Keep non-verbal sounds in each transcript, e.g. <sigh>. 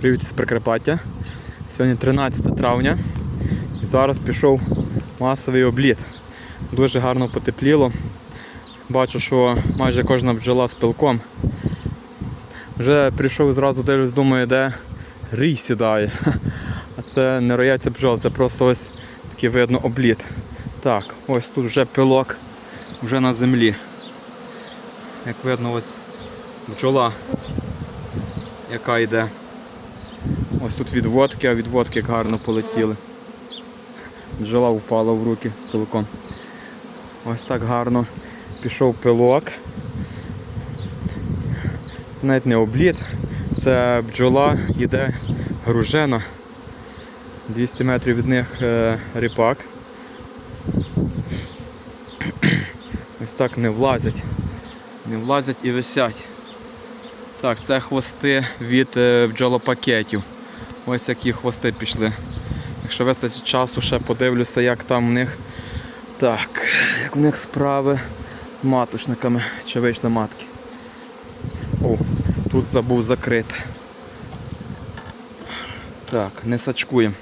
Привіт із Прикарпаття. Сьогодні 13 травня. І зараз пішов масовий обліт. Дуже гарно потепліло. Бачу, що майже кожна бджола з пилком. Вже прийшов і зразу дивлюсь, думаю, де рій сідає. А це не рояться бджол, це просто ось такий видно обліт. Так, ось тут вже пилок, вже на землі. Як видно, ось бджола, яка йде. Ось тут відводки, а відводки як гарно полетіли. Бджола впала в руки з пилком. Ось так гарно пішов пилок. Навіть не обліт, це бджола йде гружена. 200 метрів від них е, ріпак. Ось так не влазять. Не влазять і висять. Так, це хвости від е, бджолопакетів. Ось які хвости пішли. Якщо вистачить часу, ще подивлюся, як там в них. Так, як в них справи з маточниками. Чи вийшли матки. О, тут забув закрити. Так, не сачкуємо.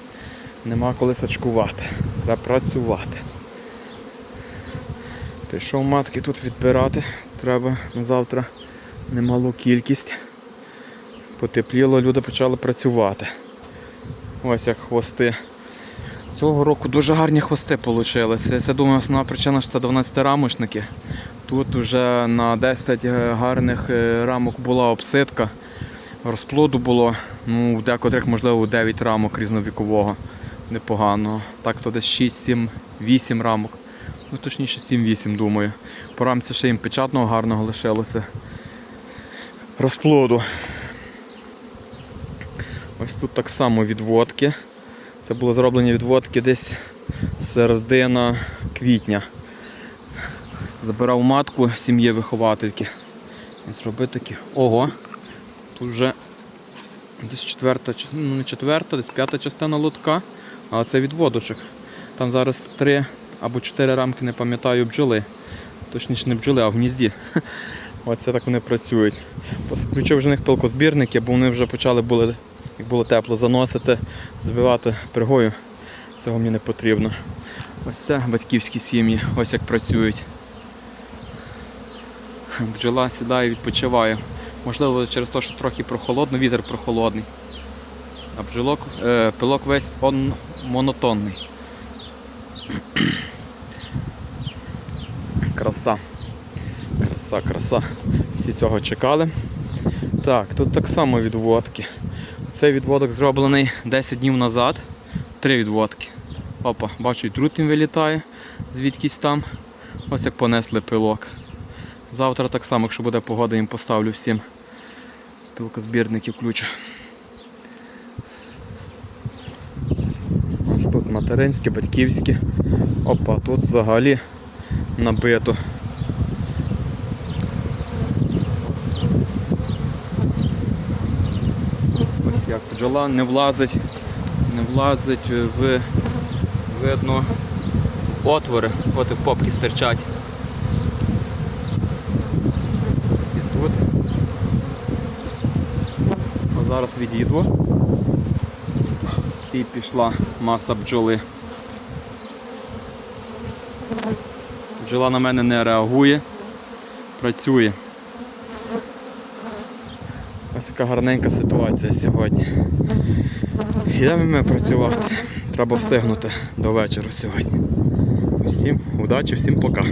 Нема коли сачкувати. Треба працювати. Пішов матки тут відбирати. Треба на завтра немалу кількість. Потепліло, люди почали працювати. Ось як хвости. Цього року дуже гарні хвости вийшли. Я думаю, основна причина що це 12 рамочники. Тут вже на 10 гарних е, рамок була обсидка. Розплоду було, ну, в декотрих, можливо, 9 рамок різновікового. Непоганого. Так то десь 6, 7, 8 рамок. Ну, точніше 7-8, думаю. По рамці ще їм печатного гарного лишилося. Розплоду. Ось тут так само відводки. Це були зроблені відводки десь середина квітня. Забирав матку сім'ї виховательки. І зробив такі. Ого! Тут вже десь четверта, ну не четверта, десь п'ята частина лотка, а це відводочок. Там зараз три або чотири рамки, не пам'ятаю, бджоли. Точніше не бджоли, а в гнізді. <laughs> Оце так вони працюють. Включив вже них пилкозбірники, бо вони вже почали були, як було тепло, заносити, збивати пергою. Цього мені не потрібно. Ось це батьківські сім'ї, ось як працюють. Бджола сідає, відпочиває. Можливо, через те, що трохи прохолодно, вітер прохолодний. А бджолок, е, пилок весь он монотонний. <clears throat> Краса. Краса, краса. Всі цього чекали. Так, тут так само відводки. Цей відводок зроблений 10 днів назад. Три відводки. Опа, бачу, і трутень вилітає звідкись там. Ось як понесли пилок. Завтра так само, якщо буде погода, їм поставлю всім пилкозбірники включу. Ось тут материнське, батьківське. Опа, тут взагалі набито. Ось як бджола не влазить, не влазить в видно отвори, от і попки стирчать. І тут. А зараз відійду. І пішла маса бджоли. Бджола на мене не реагує, працює. Ось така гарненька ситуація сьогодні. Йдемо ми працювати. Треба встигнути до вечора сьогодні. Всім удачі, всім пока.